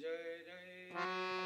जय जय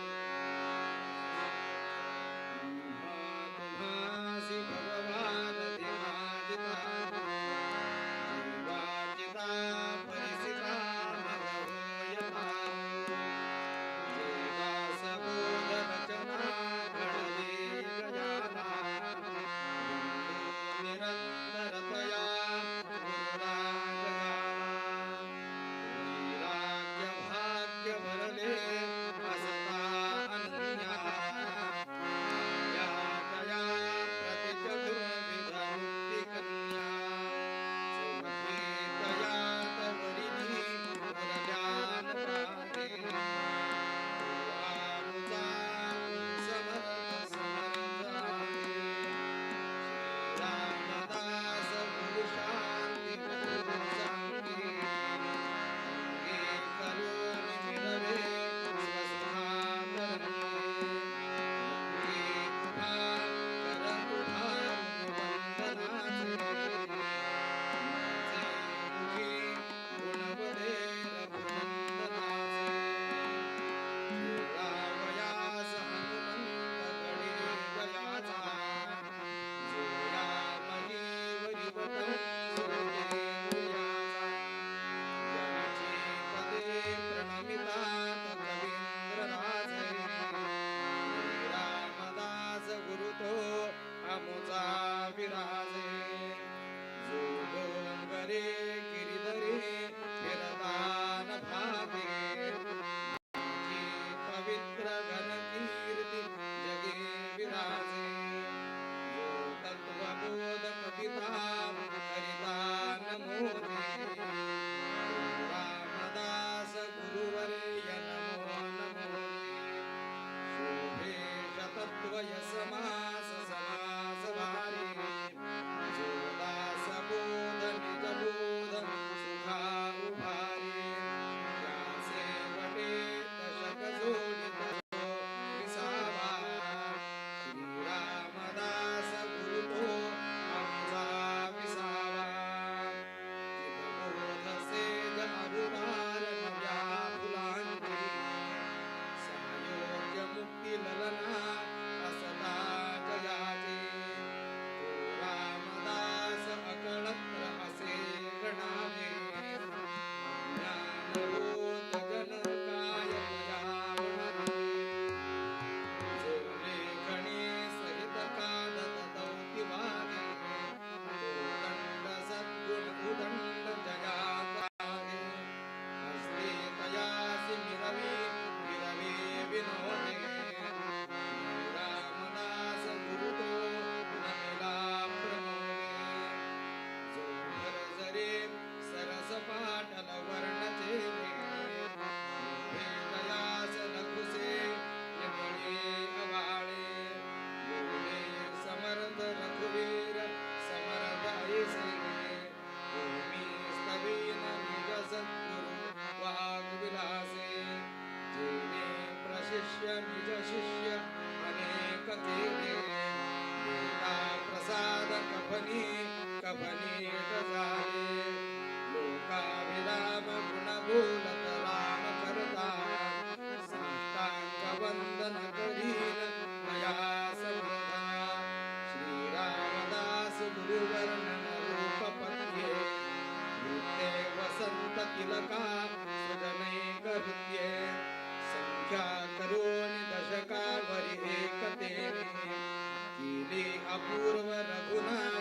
पूर्व रघुनाथ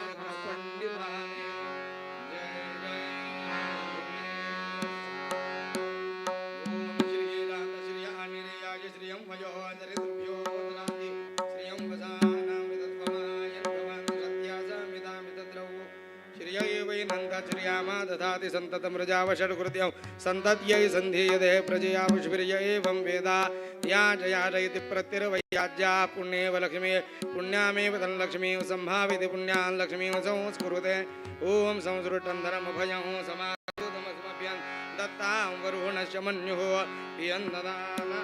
याति सन्ततमृजावषट्कृत्यं सन्तत्यै सन्धीयते प्रजयावश्विर्य एवं वेदा या जयाज इति प्रत्यर्वयाज्या पुण्येव लक्ष्मी पुण्यामेव धनलक्ष्मीं सम्भाविति पुण्यान् लक्ष्मीं संस्कुरुते। ॐ संसृटं धनमभयं समादमस्मभ्यं दत्तां वरुणशमन्युः पियन्ददाना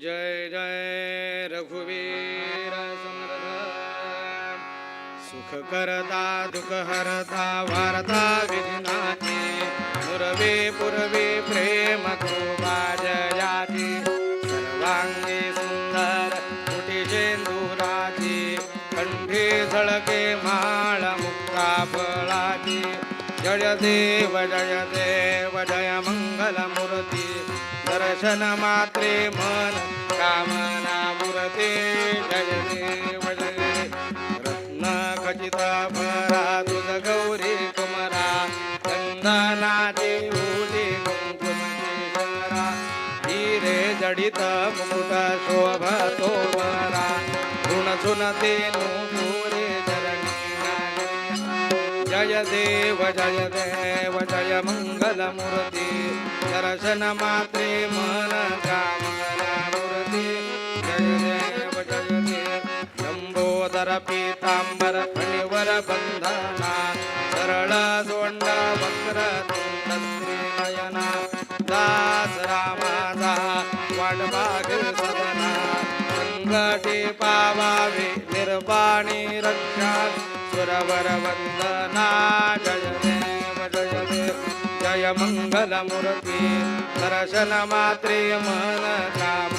जय जय रघुवीर सुख करता दुख हरता वारता विघ्नाची मुरवे पुरवे प्रेम कृपा जयाची सर्वांगी सुंदर कुटी शेंदुराची कंठी झळके माळ मुक्ता फळाची जय देव जय देव जय मंगल दर्शन मात्रे मन कामना मूर्ती जय देव रत्न खचित भरा तुझ गौरी कुमरा चंदनाची उडी कुंकुमची हिरे जडित मुकुट शोभतो वरा। गुण सुनते नू देव जय देव जय मंगल मूर्ती दर्शन मात्रे मन कामना मूर्ती। जय देव जय देव। लंबोदर पीतांबर फणिवर बंधना। सरळ दोंड वक्र नयना। दास रामाचा वाटबाग सदना संकटे पावावे निर्वाणी रक्षा। वरवन्दना जय देव जय देव जय मंगल दर्शनमात्रे मन काम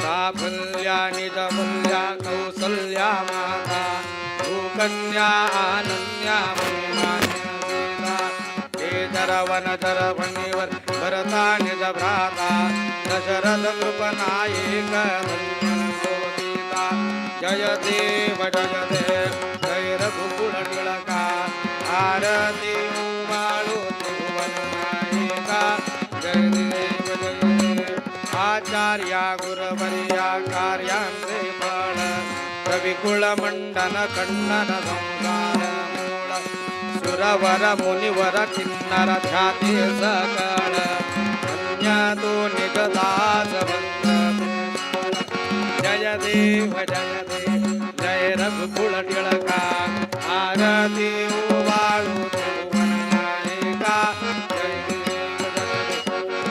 साफल्या निजमल्या कौसल्या माता भूकन्या आनन्या महिमान्या हे जरवन भरता निज भ्राता दशरथ कृपनायक धन्यता जय देव जय देव जय रघुकुल टिळका. आरती बाळू तुवन नायका जय देव जय देव. आचार्या गुरवर्या कार्यांचे फळ कविकुळ मंडन खंडन संसार मूळ. सुरवर मुनिवर किन्नर ख्याती सकळ. अन्य तो निजदास बंद देव जय देव जय रघुकुळ टिळका. आरती वाळू नायका जय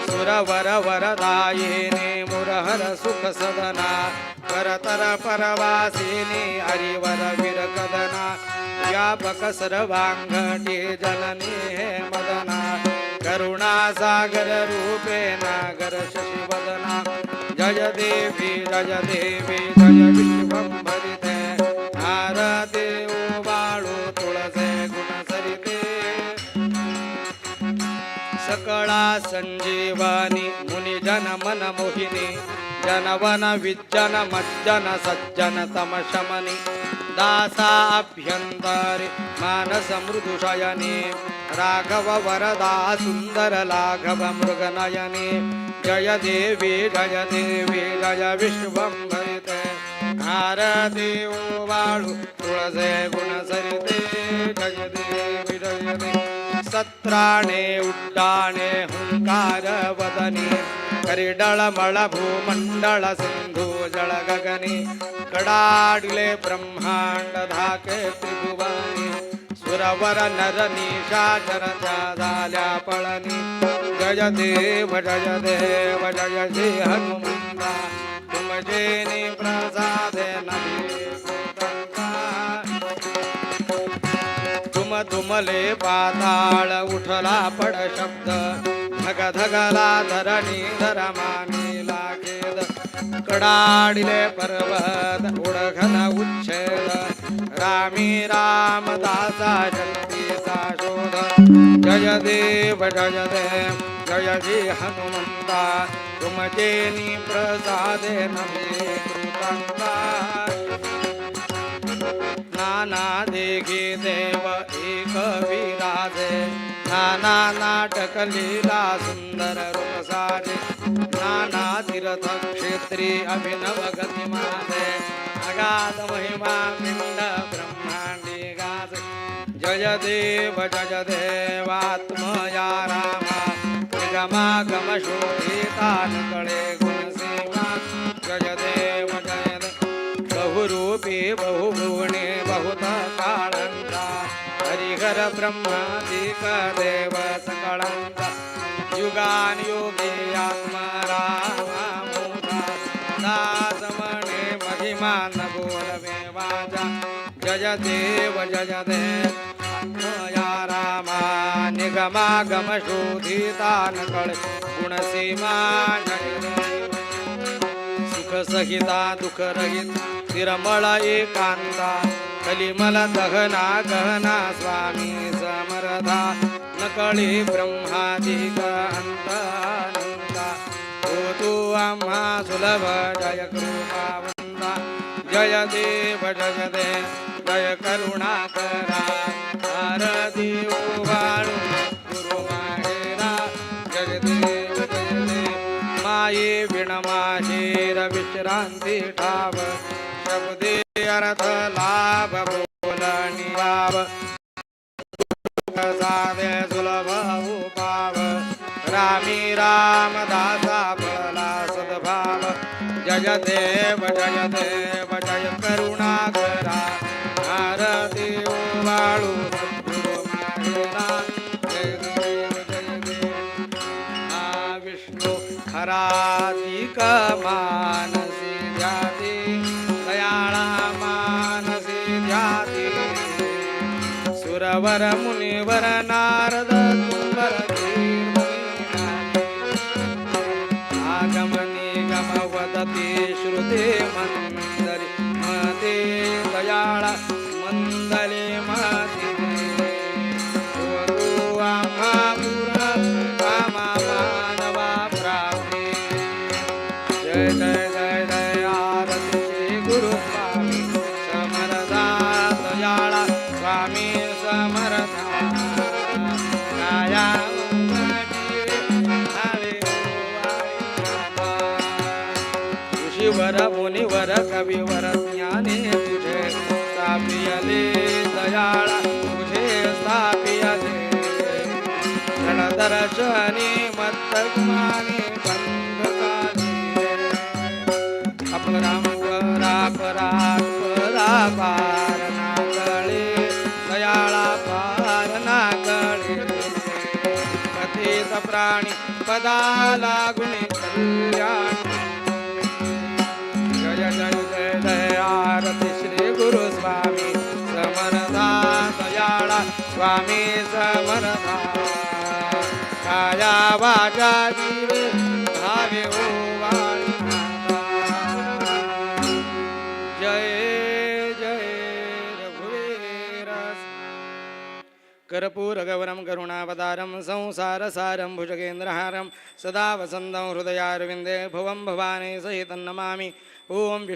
सुरवर वरदायिनी मुरहर सुख सदना. करतर परवासिनी हरिवर विरकदना. व्यापक सर्वांगटी जननी हे मदना. करुणा सागर रूपे नागर शशिवदना. जय देवी जय देवी जय विश्वंभरिते आरती बाळू तुळसे गुणसरिते। सकळा संजीवनी मुनिजन मन मोहिनी। जनवन विज्जन मज्जन सज्जन तमशमनि। दासाभ्यन्तरि मानसमृदुशयने राघव वरदा सुन्दर लाघव मृगनयने जय देवी जय देवी जय विश्वंभरिते आरती वाळु तुळसे गुणसरिते। जय देवी जय देवी। सत्राणे उड्डाणे हुङ्कार वदने करिडळ मळ भूमंडळ जळ कडाडले ब्रह्मांड धाके त्रिभुवनी सुरवर नर निशाचर झाल्या पळनी. जय देव जय देव जय श्री हनुमंता. तुमचे प्रसादे तुम तुमले पाताळ उठला पड शब्द. धग धगला धरणी धरमानी लागेद कडाडिले पर्वत उडघन उच्छेद. रामी रामदासा शक्तीचा शोध. जय देव जय देव जय श्री हनुमंता. तुमचेनी प्रसादे नमे कृतंता. नाना देगी नाना नाटक लीला सुंदर रूप नाना तीर्थ क्षेत्री अभिनव गती माझे अगाध महिमा पिंड ब्रह्मांडी गाज जय देव जय देवात्मया रामा निगमागम शोभिता कळे ब्रह्मादिक देव सकळंचा युगान योगे आत्मरामोदा दास म्हणे महिमा न बोलवे वाजा जय देव जय देवया रामा निगमागम शोधितान कळ कळे गुणसीमा जय सुख सहिता दुःख रहित तिरमळ एकांता कलिमल दहना गहना स्वामी समरथा नकळी ब्रह्मादिक अंतानंता हो तू आम्हा सुलभ जय कृपावंता. जय देव जय देव जय करुणाकरा आरती वाळू गुरु माहेरा. जय देव जय देव माये विणमाहेर विश्रांती ठाव. प्रभुदे अर्थ लाभ बोलणी भाव जावे सुलभ उपाव. रामी रामदासा फळला सद्भाव. जय देव जय देव जय करुणाकरा आरती वाळू सद्गुरु माहेरा जय देव जय सुरवर मुनिवर नारद कुंभर स्वामी समर्था. काया वाचा जीवे भावे हो ओ जय जय रघुवीर कर्पूरगौरं करुणावतारं संसारसारं भुजगेन्द्रहारं सदा वसन्तं हृदयारविन्दे भुवं भवानी सहितं नमामि. ॐ